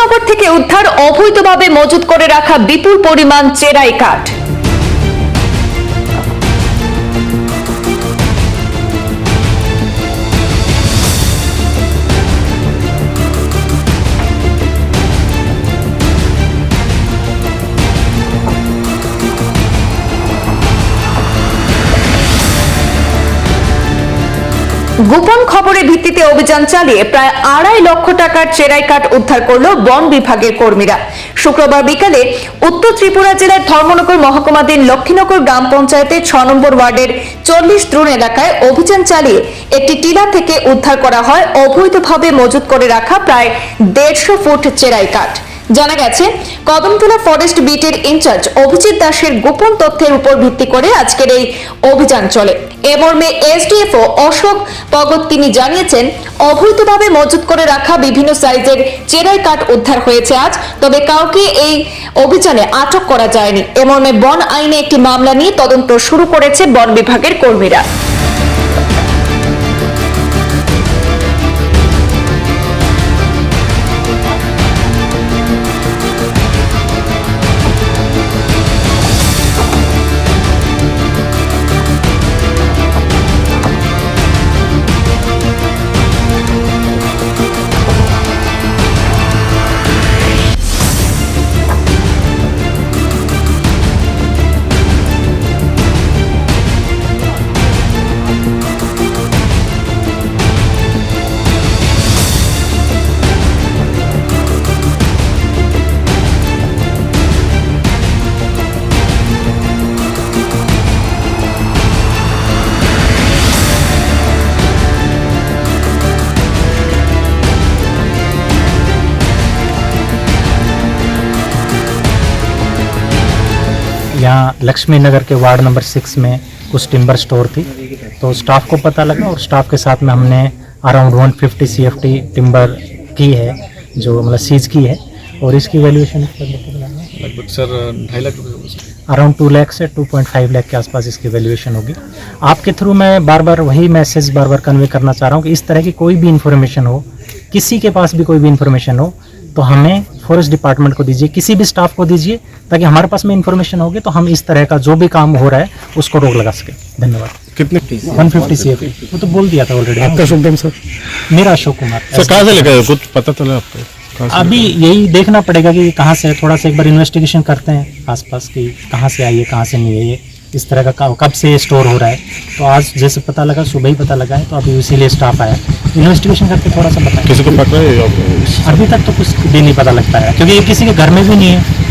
গোপীনগর থেকে উদ্ধার অবৈধভাবে মজুত করে রাখা বিপুল পরিমাণ চেরাই কাঠ। গোপন খবরের ভিত্তিতে অভিযান চালিয়ে প্রায় আড়াই লক্ষ টাকার চেরাই কাঠ উদ্ধার করল বন বিভাগের কর্মীরা। শুক্রবার বিকালে উত্তর ত্রিপুরা জেলার ধর্মনগর মহকুমাধীন লক্ষ্মীনগর গ্রাম পঞ্চায়েতের ছ নম্বর ওয়ার্ডের চল্লিশ দ্রোণ এলাকায় অভিযান চালিয়ে একটি টিলা থেকে উদ্ধার করা হয়। অবৈধভাবে মজুত করে রাখা প্রায় দেড়শো ফুট চেরাই কাঠ। জানা গেছে, কদমতলা ফরেস্ট বিটের ইনচার্জ অভিজিৎ দাসের গোপন তথ্যের উপর ভিত্তি করে আজকের এই অভিযান চলে। এ মর্মে এসডিএফও অশোক পগত তিনি জানিয়েছেন, অবৈধভাবে মজুত করে রাখা বিভিন্ন সাইজের চেরাই কাঠ উদ্ধার হয়েছে আজ, তবে কাউকে এই অভিযানে আটক করা যায়নি। এ মর্মে বন আইনে একটি মামলা নিয়ে তদন্ত শুরু করেছে বন বিভাগের কর্মীরা। यहाँ लक्ष्मी नगर के वार्ड नंबर सिक्स में कुछ टिम्बर स्टोर थी। तो स्टाफ को पता लगा और स्टाफ के साथ में हमने around 150 fifty C F T timber की है जो मतलब सीज की है। और इसकी वैल्यूएशन लगभग सर ढाई लाख। अराउंड टू लैख से 2.5 लाख के आसपास इसकी वैल्यूएशन होगी। आपके थ्रू मैं बार बार वही मैसेज बार बार कन्वे करना चाह रहा हूँ कि इस तरह की कोई भी इन्फॉर्मेशन हो किसी के पास भी कोई भी इन्फॉर्मेशन हो तो हमें फॉरेस्ट डिपार्टमेंट को दीजिए किसी भी स्टाफ को दीजिए ताकि हमारे पास में इन्फॉर्मेशन होगी तो हम इस तरह का जो भी काम हो रहा है उसको रोक लगा सके। धन्यवाद। कितने? 150 फिफ्टी सी वो तो बोल दिया था ऑलरेडी आपका शुभ नाम सर? मेरा अशोक कुमार। सर कहाँ से लेकर आए? कुछ पता चला आपको। अभी यही देखना पड़ेगा कि कहाँ से है थोड़ा सा एक बार इन्वेस्टिगेशन करते हैं आसपास की कहाँ से आई है कहाँ से नहीं है। ये इस तरह का काम कब से स्टोर हो रहा है। तो आज जैसे पता लगा सुबह ही पता लगा है तो अभी इसीलिए स्टाफ आया इन्वेस्टिगेशन करके थोड़ा सा पता किसी को पकड़ा है अभी तक तो कुछ भी नहीं पता लगता है क्योंकि ये किसी के घर में भी नहीं है।